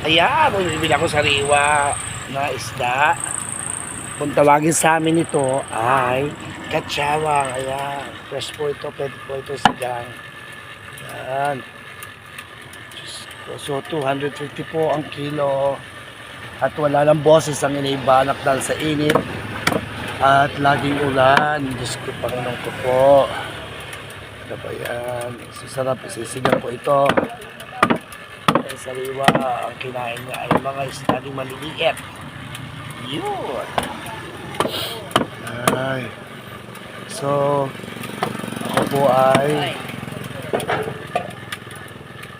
Ayan, bumibili ako sariwa na isda. Kung tawagin sa amin ito ay katsawang. Ayan, fresh po ito, pwede po ito sa gang. Ayan. So, 250 po ang kilo. At wala ng boses ang inibanak dahil sa init. At laging ulan. Diyos ko, Panginoon ko po. Ano ba yan? Susarap, isisigan po ito. Sariwa, ang kinain niya ay mga isdading maliliit. Yun. Ay. So, ako po ay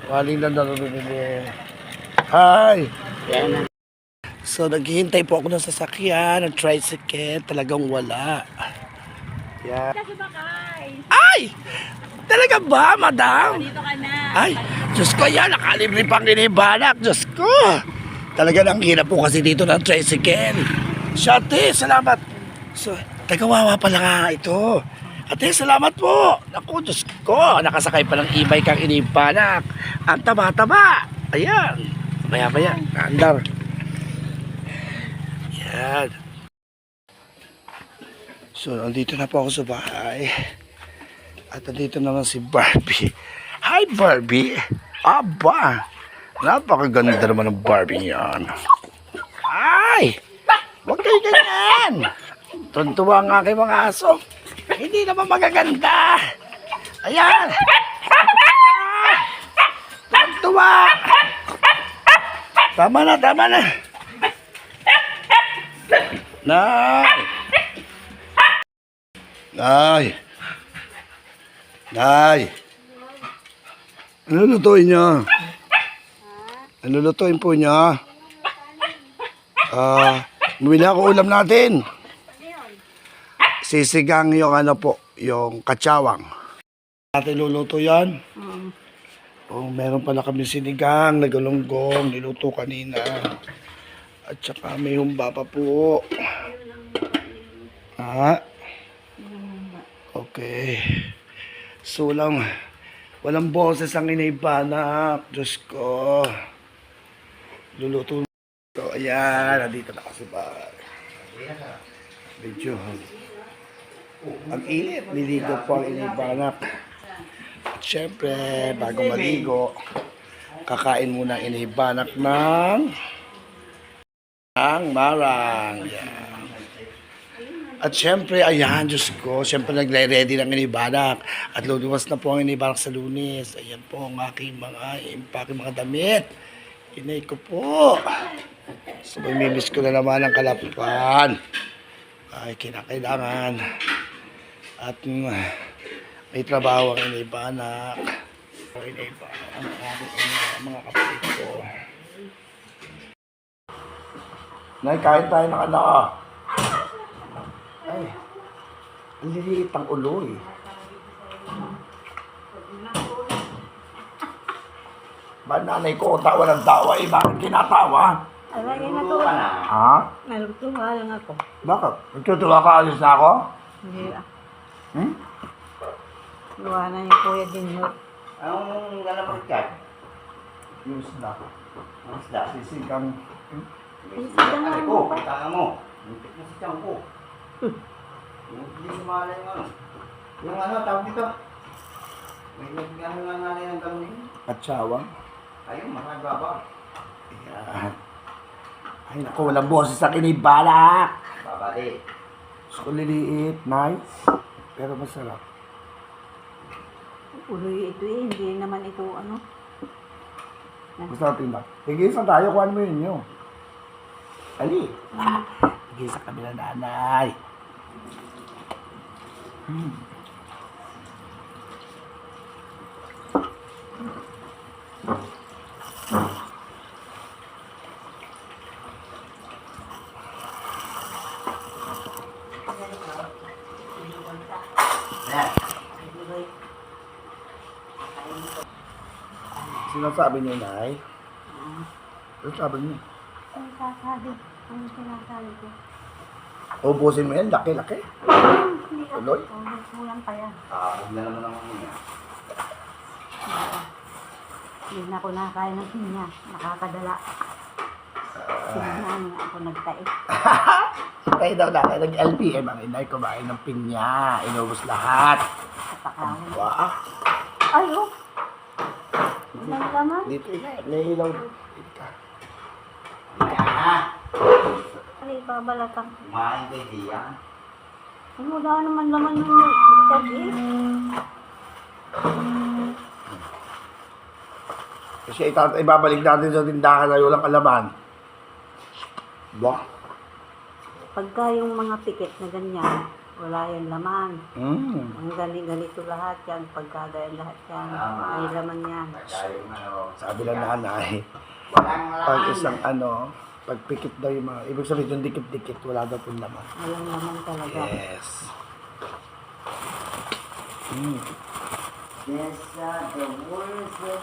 waling lang narunumili. Hi! So, naghihintay po ako ng sasakyan, ng tricycle. Talagang wala. Yan. Ay! Talaga ba, madam? Dito ka na. Ay, Diyos ko yan, nakalibre pang inibanak, Diyos ko. Talaga lang hirap po kasi dito ng tricycle. Shate, salamat. So, tagawawa pala nga ito. Ate, salamat po. Naku, Diyos ko, nakasakay pa ng e-bike ang inibanak. Ang taba-taba. Ayan. Maya-maya, andar. Yan. So, nandito na po ako sa bahay. At nandito naman si Barbie. Hi, Barbie! Aba! Napakaganda naman ng Barbie niyan. Ay! Huwag kayo ganyan! Tuntua ang aking mga aso. Hindi naman magaganda. Ayan! Tuntua! Tama na, tama na. Nay! Nay! Nay! Ano lutuin niya? Ano lutuin po niya? Ah, bumili ako ulam natin. Sisigang yung ano po, yung katsawang. Natin luluto yan. Oh, meron pala kami sinigang, nagalunggong, niluto kanina. At saka may humba pa po. Ah, okay. So, walang, boses ang inaibanak. Diyos ko. Luluto ko. Ayan, nandito na kasi ba. Medyo. Ang init. Niligo po ang inaibanak. At syempre, bago maligo, kakain muna ang inaibanak ng ang marang. Yan. At syempre, ayan, Diyos ko, syempre nagre-ready ng inibanak. At luluwas na po ang inibanak sa lunes. Ayan po ang aking mga impake mga damit. Inay ko po. So, mamimiss ko na naman ang kalapan. Ay, kinakailangan. At mm, may trabaho ang inibanak. Ang inibanak ang aking mga kapatid ko. Nay, kain tayo ng anak ah. Ay, ang liliit ang ulo eh. Ba nanay ko, tawa ng tawa eh, bakit kinatawa? Ay, lagi na to. Ha? Nalutuwa lang ako. Bakit? Nagtutuwa ka, alis na ako? Hindi ah. Hmm? Luwa na yung kuya din mo. Anong lalapag ka? Yung isda. Ang isda. Sisigang. Isigang Ay lang ko, mo. kita mo. Muntik na sa tiyan ko. Yung Hindi sumala yung ano. Yung ano, tawag dito. May nag-ano nga nga na yung gano'n yun. Katsawang. Ayun, makagaba. Ayan. Ay, naku, walang boses sa kinibalak. Babali. Gusto ko liliit, nice. Pero masarap. Uloy ito eh. Hindi naman ito ano. Masarap yun ba? Sige, saan tayo? Kuhan mo yun yun. Ali. Sige, sa kabila nanay. Ayan. Sinasabi niyo, Nay? Ano sabi niyo? Ang sasabi. Ang sinasabi ko. Ubusin mo yan, laki-laki. Ah. Tuloy? Oh, kulang pa yan. Ah, huwag na naman ang ano niya. Hindi na ako nakakain ng pinya. Nakakadala. Pinya nga ako nagtais. Kaya daw na, nag-LPM ang inay kumain ng pinya. Inubos lahat. Kapakain. Wow. Ay, oh! Walang laman. Dito inay, may ilaw. Dito ka. Mamaya na. Ay, babalatan. Kumain kay Dian. Ay, wala naman laman yung sabi. Kasi ita- ibabalik natin sa tindahan na walang kalaman. Ba? Pagka yung mga pikit na ganyan, wala yung laman. Mm. Ang gali-galito lahat yan. Pagka ganyan lahat yan, Tama. may laman yan. Ano. Sabi ng nanay, Walang pag isang ano, pag pikit daw yung mga, ibig sabihin yung dikit-dikit, wala daw pong laman. Walang laman talaga. Yes. Mm. Yes, uh, the worst that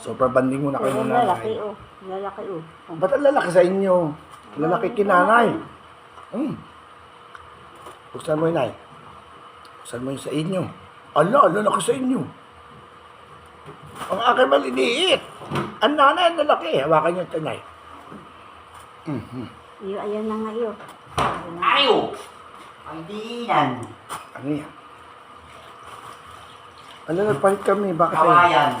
Super banding muna kayo ng lalaki, nanay. oh. Lalaki, oh. Ba't ang lalaki sa inyo? Lalaki kinanay. Mm. Buksan mo yun, ay. Buksan mo yun sa inyo. Ala, lalaki sa inyo. Ang akin maliliit. Ang nanay, ang lalaki. Hawakan niyo ito, nay. Mhm. Iyo, ayan na nga, iyo. Na. Ayo! Ang diinan. Ano yan? Ano, nagpalit kami. Bakit tayo? Kawayan.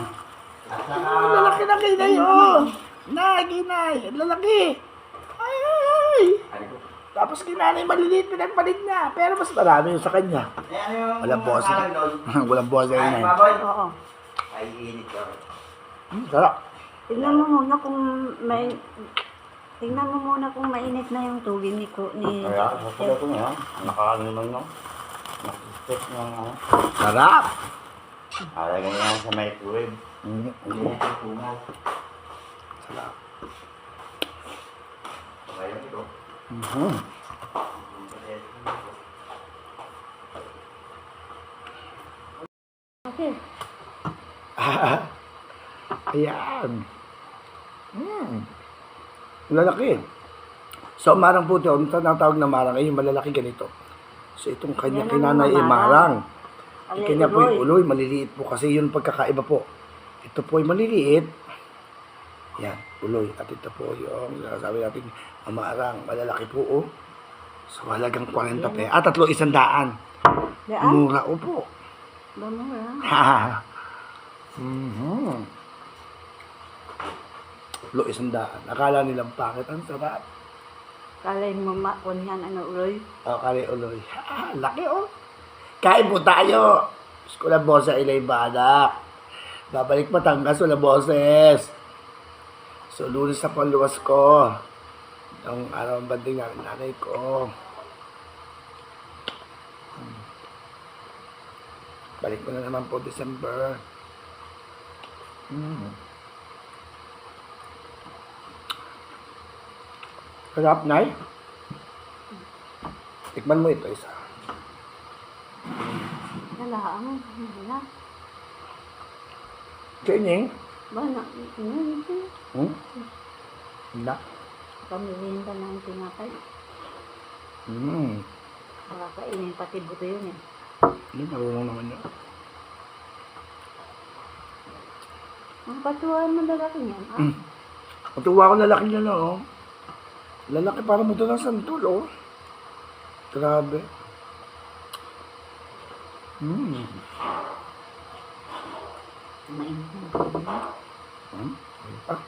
At saka... Ang lalaki na kayo na yun. Nay, ginay. Ang lalaki. Ay, ay, ay. Ano ko? Tapos kinanay maliliit, pinagpalit niya. Pero mas marami yung sa kanya. Eh, ano yung... Walang doon? Walang buwas na Ay, yun. baboy. Oo. Ay, init ka. Hmm, sarap. Tingnan mo muna kung may... Tingnan mo muna kung mainit na yung tubig ni... Ko, ni Kaya, sasabi ko nga, nakakaano naman no? Nakastep nga nga. Sarap. Alagay nga sa microwave. Mm, Hindi mm, na ito tumaw. Sarap. Kaya ito. Mhm. Okay. Ayan. Hmm. Lalaki. So, marang puti. Ang tinatawag na marang ay yung malalaki ganito. So, itong kanya Yan ang kinanay ay mga marang. Yung kanya po yung uloy, maliliit po kasi yun pagkakaiba po. Ito po ay maliliit. Yan, uloy. At ito po yung sabi natin, amarang, malalaki po oh. So, halagang 40 pe. Ah, tatlo isang daan. Daan? Mura o po. Ba mura? mhm. Lo isang daan. Akala nilang pangit. Ang sarap. Kalay mo makon yan, ano, uloy? O, kali uloy. Ha, laki oh. Kain po tayo. Skula bosa ilay badak. Babalik Batangas, wala boses. So, lunes na po ang luwas ko. Ang araw ang banding ng nanay ko. Balik ko na naman po December. Hmm. Sarap, Nay. Tikman mo ito isa. Nalaang? Ba, na, ano, ito? Hmm? Na. Pamilihin ka ng tinapay. Hmm. Makakainin pati buto yun eh. Hindi, marunong naman yun. Ang patuwa mo lalaki niyan, ah. Mm. Matuwa ko lalaki niya na, oh. Lalaki para mo ng santol, oh. Grabe. Hmm. Hmm? Ah.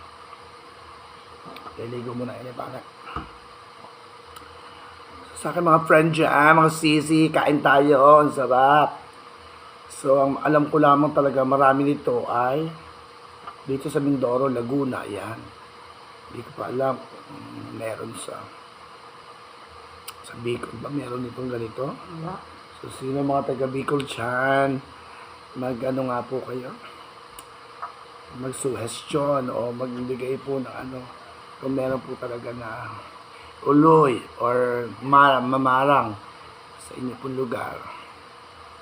Liligo muna ini para. Sa akin mga friend dyan, mga sisi, kain tayo. Ang sarap. So, ang alam ko lamang talaga marami nito ay dito sa Mindoro, Laguna, yan. Hindi ko pa alam kung meron sa sa Bicol ba meron itong ganito? Wala. So, sino mga taga Bicol dyan? Mag ano nga po kayo? Mag-suggestion o magbigay po ng ano kung meron po talaga na uloy or ma- mamarang sa inyo pong lugar.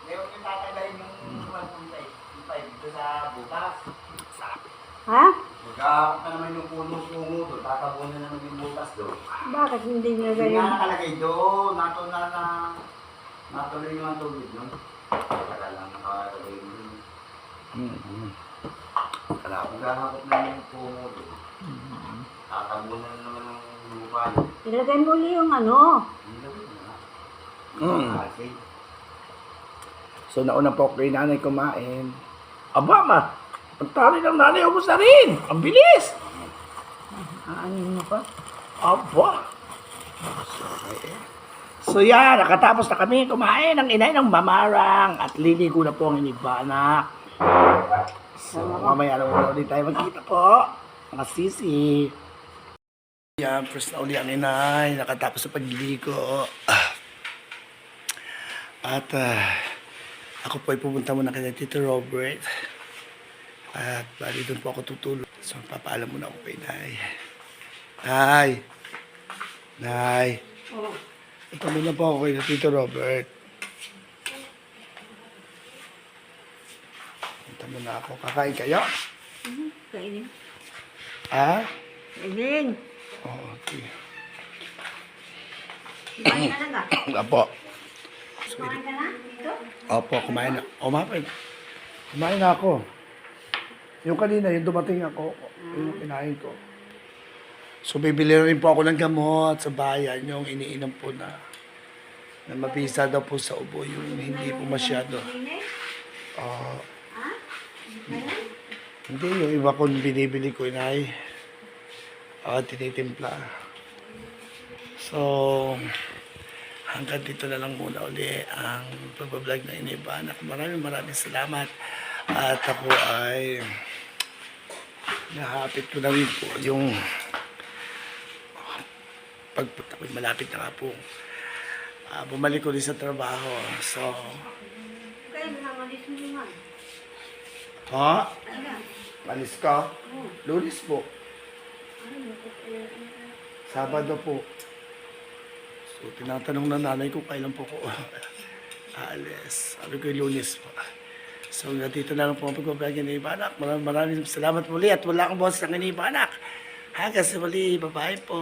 Ngayon yung tatagayin yung 1.5 dito sa butas. Ha? Magkakot na naman yung puno-puno doon. Tatabunan na naman yung butas doon. Bakit hindi nyo Hindi nga ganyan? nakalagay doon. Nato na na... Natuloy yung ang tubig doon. Tagal lang nakalagay doon. Kala ko gahakot na yung pumo doon. Tatabunan naman ng lupa yun. Ilagay mo ulit yung ano. Hindi na yun, ha? Mm. Kasi, So nauna po kay nanay kumain. Aba ma, ang tali ng nanay, ubos na rin. Ang bilis. Aanin mo pa. Aba. So yan, nakatapos na kami kumain ng inay ng mamarang at liligo na po ang inibanak. So mamaya na muna ulit tayo magkita po. Mga sisi. Yan, first na uli ang inay, nakatapos sa pagliligo. Ah. At ah, ako po ay pupunta muna kay Tito Robert. At bali doon po ako tutulog. So papaalam muna ako kay Nay. Nay! Nay! Ito muna po ako kay Tito Robert. Ito muna ako. Kakain kayo? Mhm, Kainin. Ha? Kainin. Oo, okay. Kumain ka na ba? Apo. Kumain ka na? Dito? Opo, kumain na. Kumain. Kumain na ako. Yung kanina, yung dumating ako, yung kinain ko. So, bibili rin po ako ng gamot sa bayan, yung iniinom po na na mabisa daw po sa ubo, yung hindi po masyado. Kainin? hindi, yung iba kong binibili ko, inay. Ah, tinitimpla. So, hanggang dito na lang muna uli ang pagbablog na inibanak. Maraming maraming salamat. At ako ay nahapit ko na rin po yung pagpunta ko, malapit na nga po. Ah, bumalik ko rin sa trabaho. So, ha? Alis ka? Oo. Lunes po. Sabado po. So, tinatanong na nanay ko kailan po ko aalis. Sabi ko lunes po. So, dito na lang po ang pagbablog ni Ibanak. Maraming maraming salamat muli at wala akong boses ng Ibanak. Hanggang sa muli. Bye-bye po.